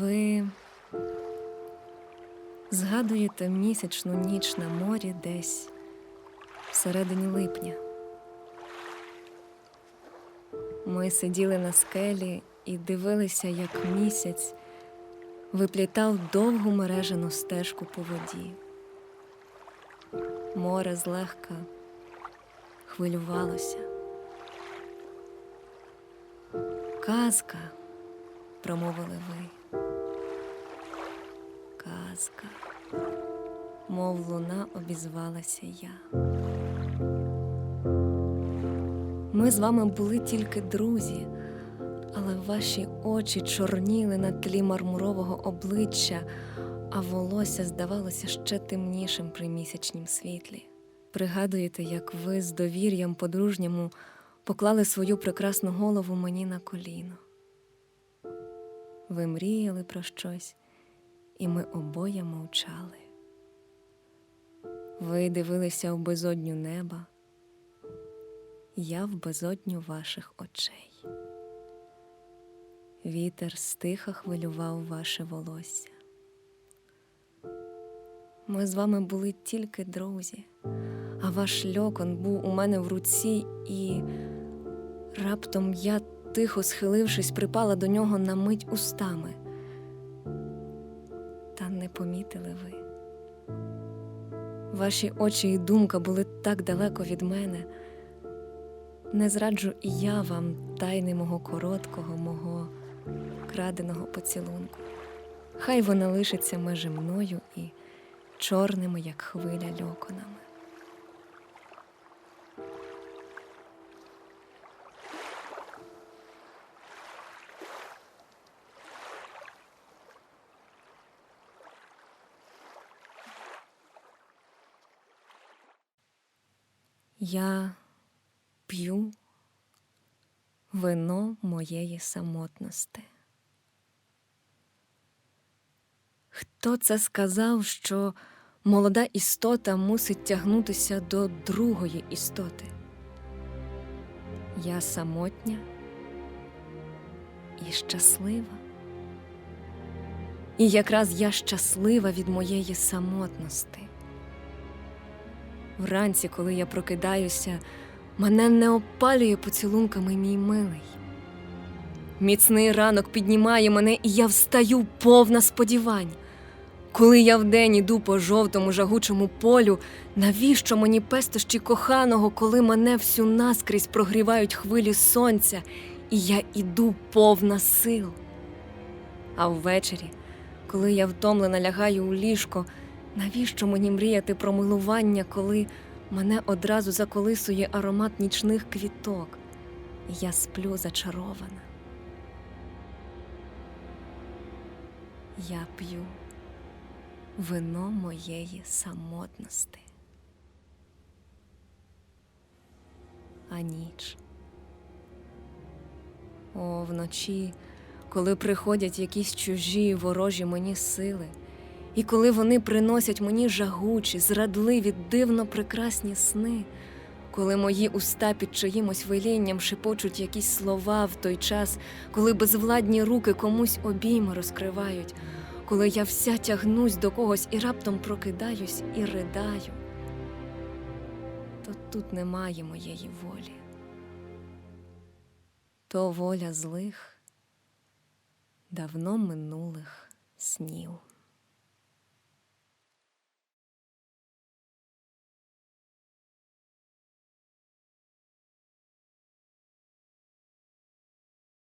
Ви згадуєте місячну ніч на морі десь всередині липня. Ми сиділи на скелі і дивилися, як місяць виплітав довгу мережену стежку по воді. Море злегка хвилювалося. Казка, промовили ви. Казка, мов луна обізвалася я. Ми з вами були тільки друзі, але ваші очі чорніли на тлі мармурового обличчя, а волосся здавалося ще темнішим при місячнім світлі. Пригадуєте, як ви з довір'ям подружньому поклали свою прекрасну голову мені на коліно. Ви мріяли про щось, і ми обоє мовчали. Ви дивилися в безодню неба, я в безодню ваших очей. Вітер стиха хвилював ваше волосся. Ми з вами були тільки друзі, а ваш льокон був у мене в руці, і раптом я, тихо схилившись, припала до нього на мить устами. Та не помітили ви. Ваші очі і думка були так далеко від мене. Не зраджу і я вам тайни мого короткого, мого краденого поцілунку. Хай вона лишиться межі мною і чорними, як хвиля льоконами. Я п'ю вино моєї самотності. Хто це сказав, що молода істота мусить тягнутися до другої істоти? Я самотня і щаслива. І якраз я щаслива від моєї самотності. Вранці, коли я прокидаюся, мене не опалює поцілунками мій милий. Міцний ранок піднімає мене, і я встаю повна сподівань. Коли я вдень іду по жовтому жагучому полю, навіщо мені пестощі коханого, коли мене всю наскрізь прогрівають хвилі сонця, і я іду повна сил. А ввечері, коли я втомлена лягаю у ліжко, навіщо мені мріяти про милування, коли мене одразу заколисує аромат нічних квіток, я сплю зачарована. Я п'ю вино моєї самотності. А ніч. О, вночі, коли приходять якісь чужі ворожі мені сили, і коли вони приносять мені жагучі, зрадливі, дивно прекрасні сни, коли мої уста під чиїмось велінням шепочуть якісь слова в той час, коли безвладні руки комусь обійми розкривають, коли я вся тягнусь до когось і раптом прокидаюсь і ридаю, то тут немає моєї волі. То воля злих, давно минулих снів.